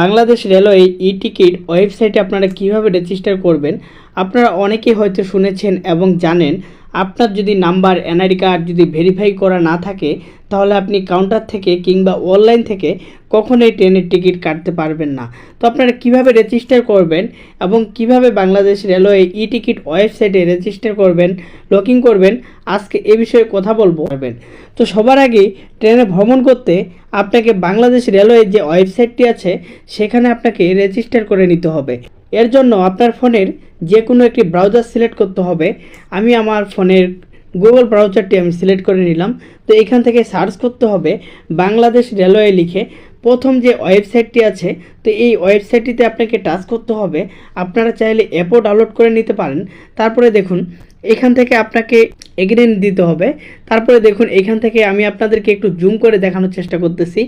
Bangladesh railway e ticket ওয়েবসাইটে আপনারা কীভাবে রেজিস্টার করবেন? আপনারা অনেকেই হয়তো শুনেছেন এবং জানেন আপনার যদি নাম্বার, এনআইডি কার্ড যদি ভেরিফাই করা না থাকে, তাহলে আপনি কাউন্টার থেকে কিংবা অনলাইন থেকে কখনোই ট্রেনের টিকিট কাটতে পারবেন না। তো আপনারা কীভাবে রেজিস্টার করবেন এবং কীভাবে বাংলাদেশ রেলওয়ে ই টিকিট ওয়েবসাইটে রেজিস্টার করবেন লকিং করবেন, আজকে এ বিষয়ে কথা বলব। তো সবার আগে ট্রেনে ভ্রমণ করতে আপনাকে বাংলাদেশ রেলওয়ে যে ওয়েবসাইটটি আছে, সেখানে আপনাকে রেজিস্টার করে নিতে হবে। এর জন্য আপনার ফোনের যে কোনো একটি ব্রাউজার সিলেক্ট করতে হবে। আমি আমার ফোনের গুগল ব্রাউজারটি আমি সিলেক্ট করে নিলাম। তো এখান থেকে সার্চ করতে হবে বাংলাদেশ রেলওয়ে লিখে। প্রথম যে ওয়েবসাইটটি আছে, তো এই ওয়েবসাইটটিতে আপনাকে টাচ করতে হবে। আপনারা চাইলে অ্যাপও ডাউনলোড করে নিতে পারেন। তারপরে দেখুন, এখান থেকে আপনাকে এগ্রিন দিতে হবে। তারপরে দেখুন, এখান থেকে আমি আপনাদেরকে একটু জুম করে দেখানোর চেষ্টা করতেছি।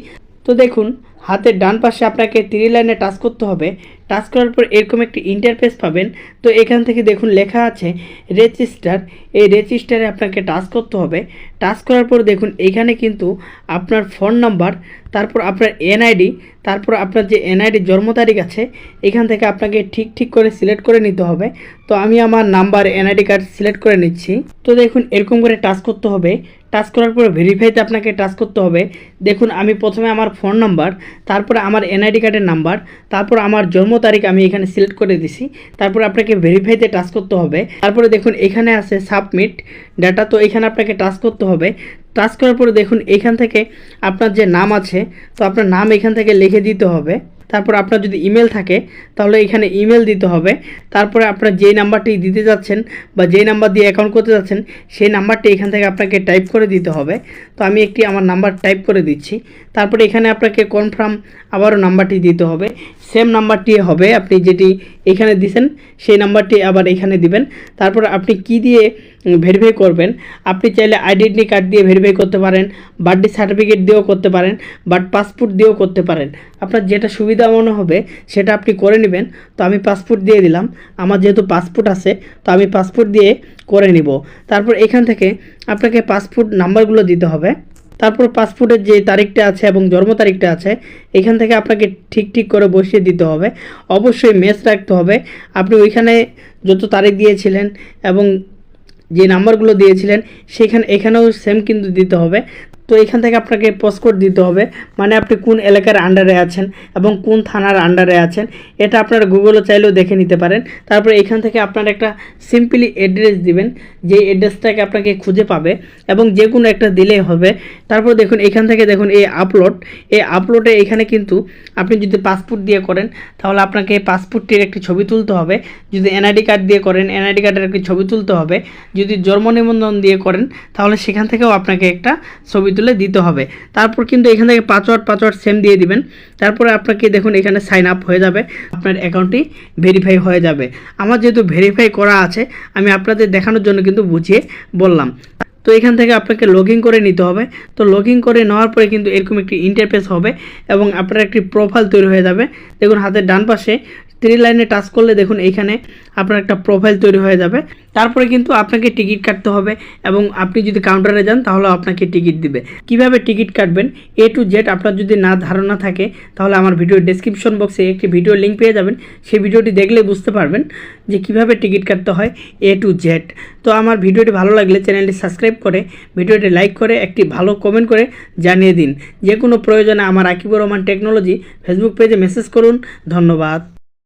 তো দেখুন হাতের ডান পাশে আপনাকে ত্রি লাইনে টাচ করতে হবে। টাচ করার পর এরকম একটি ইন্টারফেস পাবেন। তো এখান থেকে দেখুন, লেখা আছে রেজিস্টার এই রেজিস্টারে আপনাকে টাচ করতে হবে। টাচ করার পর দেখুন, এখানে কিন্তু আপনার ফোন নাম্বার তারপর আপনার এনআইডি তারপর আপনার যে এনআইডি জন্ম তারিখ আছে, এখান থেকে আপনাকে ঠিক ঠিক করে সিলেক্ট করে নিতে হবে। তো আমি আমার নাম্বার এনআইডি কার্ড সিলেক্ট করে নিচ্ছি। তো দেখুন, এরকম করে টাচ করতে হবে। টাচ করার পরে ভেরিফাইতে আপনাকে টাচ করতে হবে। দেখুন, আমি প্রথমে আমার ফোন নাম্বার তারপরে আমার এনআইডি কার্ডের নাম্বার তারপর আমার জন্ম তারিখ আমি এখানে সিলেক্ট করে দিছি, তারপর আপনাকে ভেরিফাইতে টাচ করতে হবে, তারপরে দেখুন এখানে আছে সাবমিট ডাটা তো এখানে আপনাকে টাচ করতে হবে টাচ করার পরে দেখুন এখান থেকে আপনার যে নাম আছে, তো আপনার নাম এখান থেকে লিখে দিতে হবে। তারপর আপনার যদি ইমেল থাকে, তাহলে এখানে ইমেল দিতে হবে। তারপরে আপনার যে নাম্বারটি দিতে যাচ্ছেন বা যে নাম্বার দিয়ে অ্যাকাউন্ট করতে যাচ্ছেন, সেই নাম্বারটি এখান থেকে আপনাকে টাইপ করে দিতে হবে। তো আমি একটি আমার নাম্বার টাইপ করে দিচ্ছি। তারপরে এখানে আপনাকে কনফার্ম আবারও নাম্বারটি দিতে হবে। সেম নাম্বারটি হবে আপনি যেটি এখানে দিছেন, সেই নাম্বারটি আবার এখানে দিবেন। তারপর আপনি কি দিয়ে ভেরিফাই করবেন, আপনি চাইলে আইডেন্টি কার্ড দিয়ে ভেরিফাই করতে পারেন বার্থডে সার্টিফিকেট দিয়েও করতে পারেন বাট পাসপোর্ট দিয়েও করতে পারেন। আপনার যেটা সুবিধা মনে হবে, সেটা আপনি করে নেবেন। তো আমি পাসপোর্ট দিয়ে দিলাম। আমার যেহেতু পাসপোর্ট আছে, তো আমি পাসপোর্ট দিয়ে করে নিব। তারপর এখান থেকে আপনাকে পাসপোর্ট নাম্বারগুলো দিতে হবে। তারপর পাসপোর্টের যে তারিখটা আছে এবং জন্ম তারিখটা আছে, এখান থেকে আপনাকে ঠিক ঠিক করে বসিয়ে দিতে হবে। অবশ্যই মেস রাখতে হবে। আপনি ওইখানে যত তারিখ দিয়েছিলেন এবং যে নাম্বারগুলো দিয়েছিলেন, সেখানে, এখানেও সেম কিন্তু দিতে হবে। তো এখান থেকে আপনাকে পোস্টকোড দিতে হবে। মানে আপনি কোন এলাকার আন্ডারে আছেন এবং কোন থানার আন্ডারে আছেন, এটা আপনারা গুগলে চাইলেও দেখে নিতে পারেন। তারপরে এখান থেকে আপনার একটা সিম্পলি অ্যাড্রেস দিবেন, যে অ্যাড্রেসটাকে আপনাকে খুঁজে পাবে এবং যে কোনো একটা দিলেই হবে। তারপর দেখুন, এখান থেকে দেখুন এই আপলোড এই আপলোডে এখানে কিন্তু আপনি যদি পাসপোর্ট দিয়ে করেন, তাহলে আপনাকে পাসপোর্টটির একটি ছবি তুলতে হবে। যদি এনআইডি কার্ড দিয়ে করেন এনআইডি কার্ডের একটি ছবি তুলতে হবে। যদি জন্ম নিবন্ধন দিয়ে করেন, তাহলে সেখান থেকেও আপনাকে একটা ছবি তুলে দিতে হবে। তারপর কিন্তু এখান থেকে পাসওয়ার্ড পাসওয়ার্ড সেম দিয়ে দিবেন। তারপরে আপনাকে দেখুন এখানে সাইন আপ হয়ে যাবে। আপনার অ্যাকাউন্টটি ভেরিফাই হয়ে যাবে। আমার যেহেতু ভেরিফাই করা আছে, আমি আপনাদের দেখানোর জন্য কিন্তু বুঝিয়ে বললাম। তো এখান থেকে আপনাকে লগ করে নিতে হবে। তো লগ করে নেওয়ার পরে কিন্তু এরকম একটি ইন্টারফেস হবে এবং আপনার একটি প্রোফাইল তৈরি হয়ে যাবে। দেখুন হাতের ডান পাশে থ্রি লাইনে টাচ করলে দেখুন এইখানে আপনার একটা প্রোফাইল তৈরি হয়ে যাবে। তারপরে কিন্তু আপনাকে টিকিট কাটতে হবে এবং আপনি যদি কাউন্টারে যান তাহলে আপনাকে টিকিট দিবে। কীভাবে টিকিট কাটবেন? এ টু জেড আপনার যদি না ধারণা থাকে তাহলে আমার ভিডিও ডেসক্রিপশন বক্সে একটি ভিডিও লিঙ্ক পেয়ে যাবেন। সেই ভিডিওটি দেখলে বুঝতে পারবেন যে কীভাবে টিকিট কাটতে হয় এ টু জেড তো আমার ভিডিওটি ভালো লাগলে চ্যানেলটি সাবস্ক্রাইব করে ভিডিওটি লাইক করে, একটি ভালো কমেন্ট করে জানিয়ে দিন। যে কোনো প্রয়োজনে আমার আকিবুর রহমান টেকনোলজি ফেসবুক পেজে মেসেজ করুন। ধন্যবাদ।